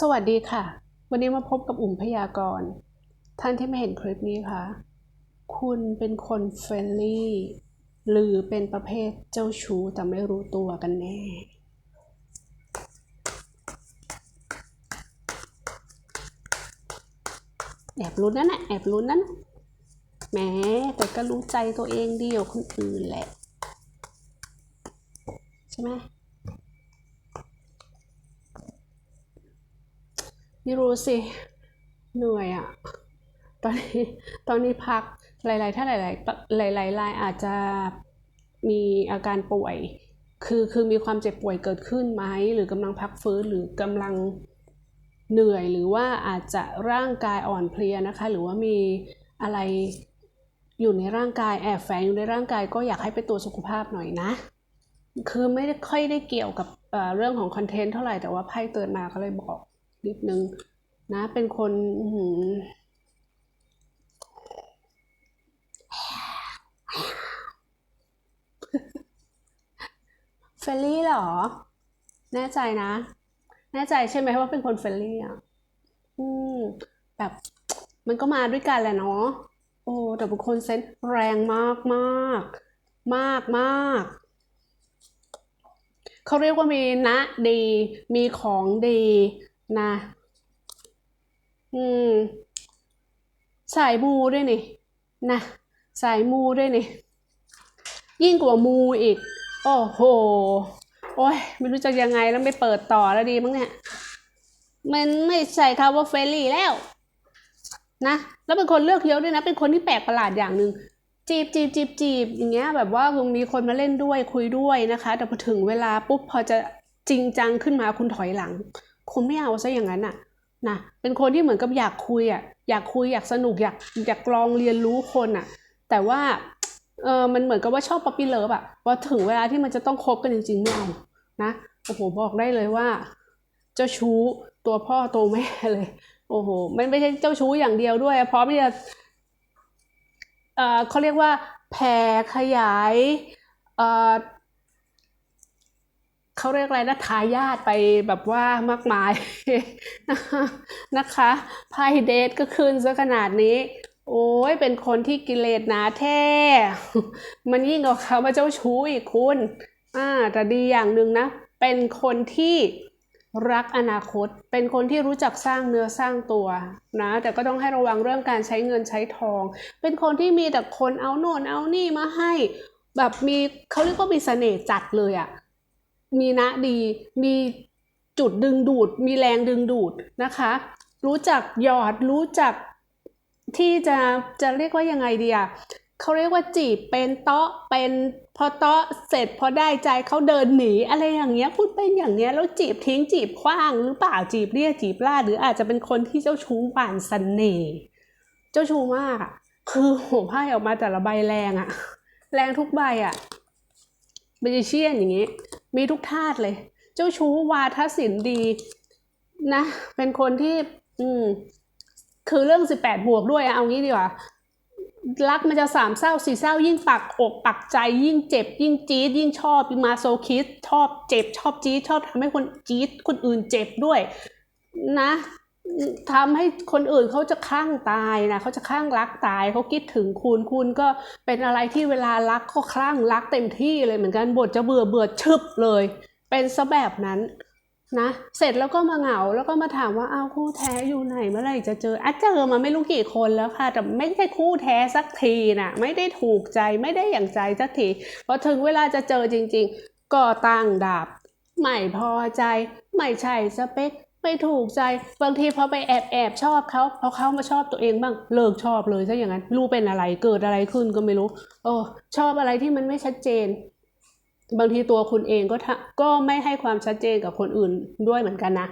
สวัสดีค่ะ วันนี้มาพบกับอุ่มพยากรณ์ ท่านที่ไม่เห็นคลิปนี้คะคุณเป็นคนเฟรนลี่ หรือเป็นประเภทเจ้าชู้แต่ไม่รู้ตัวกันแน่ แอบลุ้นนั่นแหละแอบลุ้นนั่นน่ะแหมแต่ก็รู้ใจตัวเองดีกว่าคนอื่นแหละ ใช่ไหม ไม่รู้สิ เหนื่อยอะ่ะตอนนี้ตอนนี้พักหลาย ๆ ถ้าหลาย ๆ หลายๆรายอาจจะมีอาการป่วย คือคือมีความเจ็บป่วยเกิดขึ้นไหมหรือกำลังพักฟื้นหรือกำลังเหนื่อยหรือว่าอาจจะร่างกายอ่อนเพลียนะคะ หรือว่ามีอะไรอยู่ในร่างกายแอบแฝงอยู่ในร่างกายก็อยากให้ไปตรวจสุขภาพหน่อยนะ คือไม่ได้ค่อยได้เกี่ยวกับเรื่องของคอนเทนต์เท่าไหร่แต่ว่าไพ่เตือนมาก็เลยบอก นิดนึงนะ เป็นคนหืเฟรนลี่เหรอ แน่ใจนะ แน่ใจใช่ไหมว่าเป็นคนเฟรนลี่อะ อืม แบบ มันก็มาด้วยกันแหละเนาะ โอ้ แต่เป็นคนเซนส์แรงมากมากมากมากเขาเรียกว่ามีนะดี มีของดี นะ อืม สายมูด้วยนี่ นะ สายมูด้วยนี่ ยิ่งกว่ามูอีก โอ้โห โอ้ย ไม่รู้จะยังไงแล้วไม่เปิดต่อแล้วดีมั้งเนี่ย มันไม่ใช่คำว่าเฟรนลี่แล้ว นะ แล้วเป็นคนเลือกเยอะด้วยนะ เป็นคนที่แปลกประหลาดอย่างหนึ่งจีบจีบจีบจีบอย่างเงี้ยแบบว่าคงมีคนมาเล่นด้วยคุยด้วยนะคะ แต่พอถึงเวลาปุ๊บพอจะจริงจังขึ้นมาคุณถอยหลัง คุณไม่เอาซะอย่างนั้นน่ะนะเป็นคนที่เหมือนกับอยากคุยอะอยากคุยอยากสนุกอยากอยากลองเรียนรู้คนอะแต่ว่าเออมันเหมือนกับว่าชอบป๊อปปี้เลิฟอะพอถึงเวลาที่มันจะต้องคบกันจริงๆไม่เอานะโอ้โหบอกได้เลยว่า เจ้าชู้ตัวพ่อตัวแม่เลย โอ้โหมันไม่ใช่เจ้าชู้อย่างเดียวด้วยพร้อมที่จะเออเขาเรียกว่าแผ่ขยายเอ่อ เขาเรียกอะไรนะทายาทไปแบบว่ามากมายนะคะ ไพ่เดทก็ขึ้นซะขนาดนี้ โอ้ยเป็นคนที่กิเลสหนาแท้ มันยิ่งกว่าเขามาเจ้าชู้อีกคุณอ่าแต่ดีอย่างหนึ่งนะ เป็นคนที่รักอนาคต เป็นคนที่รู้จักสร้างเนื้อสร้างตัวนะ แต่ก็ต้องให้ระวังเรื่องการใช้เงินใช้ทอง เป็นคนที่มีแต่คนเอาโน่นเอานี่มาให้ แบบมีเขาเรียกว่ามีเสน่ห์จัดเลยอะ่ะ มีนะดีมีจุดดึงดูด มีแรงดึงดูดนะคะ รู้จักหยอดรู้จักที่จะจะเรียกว่ายังไงดีอะเขาเรียกว่าจีบเป็นเตาะเป็นพอเตาะเสร็จพอได้ใจเขาเดินหนีอะไรอย่างเงี้ยพูดเป็นอย่างเงี้ยแล้วจีบทิ้งจีบขว้างหรือเปล่าจีบเรียกจีบล่า หรืออาจจะเป็นคนที่เจ้าชู้หวานเสน่ห์เจ้าชู้มากคือโหไพ่ออกมาแต่ละใบแรงอะแรงทุกใบอะเบจิเชี่ยนอย่างงี้ มีทุกธาตุเลย เจ้าชู้วาทศิลป์ดีนะ เป็นคนที่ อืม คือเรื่องสิบแปดบวกด้วยเอางี้ดีกว่า รักมันจะสามเศร้าสี่เศร้ายิ่งปักอกปักใจยิ่งเจ็บ ยิ่งจี๊ดยิ่งชอบยิ่งมาโซคิสชอบเจ็บชอบจี๊ดชอบทำให้คนจี๊ดคนอื่นเจ็บด้วย นะ ทำให้คนอื่นเขาจะคลั่งตายนะเขาจะคลั่งรักตายเขาคิดถึงคุณคุณก็เป็นอะไรที่เวลารักก็คลั่งรักเต็มที่เลยเหมือนกันบทจะเบื่อเบื่อชึบเลย เป็นซะแบบนั้นนะ เสร็จแล้วก็มาเหงาแล้วก็มาถามว่าอ้าวคู่แท้อยู่ไหนเมื่อไหร่จะเจออะเจอมาไม่รู้กี่คนแล้วค่ะ แต่ไม่ใช่คู่แท้สักทีนะไม่ได้ถูกใจไม่ได้อย่างใจสักทีพอถึงเวลาจะเจอจริง ๆ ก็ตั้งดาบไม่พอใจไม่ใช่สเปค ไม่ถูกใจบางทีพอไปแอบแอบชอบเขาพอเขามาชอบตัวเองบ้างเลิกชอบเลยซะอย่างนั้นรู้เป็นอะไรเกิดอะไรขึ้นก็ไม่รู้โอ้ชอบอะไรที่มันไม่ชัดเจน บางทีตัวคุณเองก็ทะก็ไม่ให้ความชัดเจนกับคนอื่นด้วยเหมือนกันนะ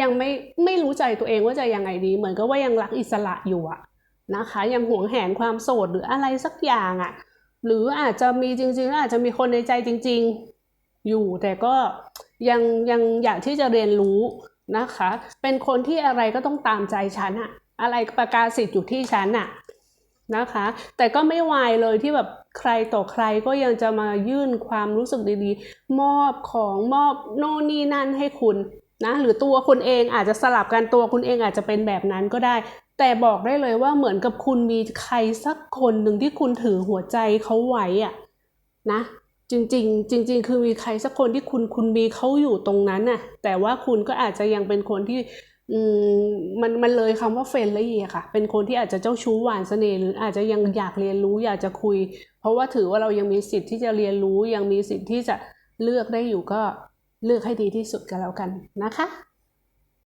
ยังไม่ไม่รู้ใจตัวเองว่าจะยังไงดี เหมือนกับว่ายังรักอิสระอยู่อะนะคะ ยังหวงแหนความโสดหรืออะไรสักอย่างอะหรืออาจจะมีจริงๆอาจจะมีคนในใจจริง ๆ อยู่แต่ก็ ยังยังอยากที่จะเรียนรู้นะคะ เป็นคนที่อะไรก็ต้องตามใจฉันอะอะไรประกาศสิทธิ์อยู่ที่ฉันอะนะคะ แต่ก็ไม่วายเลยที่แบบใครต่อใครก็ยังจะมายื่นความรู้สึกดีๆ มอบของมอบโน่นนี่นั่นให้คุณนะหรือตัวคุณเองอาจจะสลับกันตัวคุณเองอาจจะเป็นแบบนั้นก็ได้ แต่บอกได้เลยว่าเหมือนกับคุณมีใครสักคนหนึ่งที่คุณถือหัวใจเขาไว้อะนะ จริงๆ จริง ๆ คือมีใครสักคนที่คุณคุณมีเขาอยู่ตรงนั้นน่ะ แต่ว่าคุณก็อาจจะยังเป็นคนที่อืมมันมันเลยคำว่าเฟรนลี่อะค่ะ เป็นคนที่อาจจะเจ้าชู้หวานเสน่ห์หรืออาจจะยังอยากเรียนรู้อยากจะคุย เพราะว่าถือว่าเรายังมีสิทธิ์ที่จะเรียนรู้ยังมีสิทธิ์ที่จะเลือกได้อยู่ก็เลือกให้ดีที่สุดกันแล้วกันนะคะ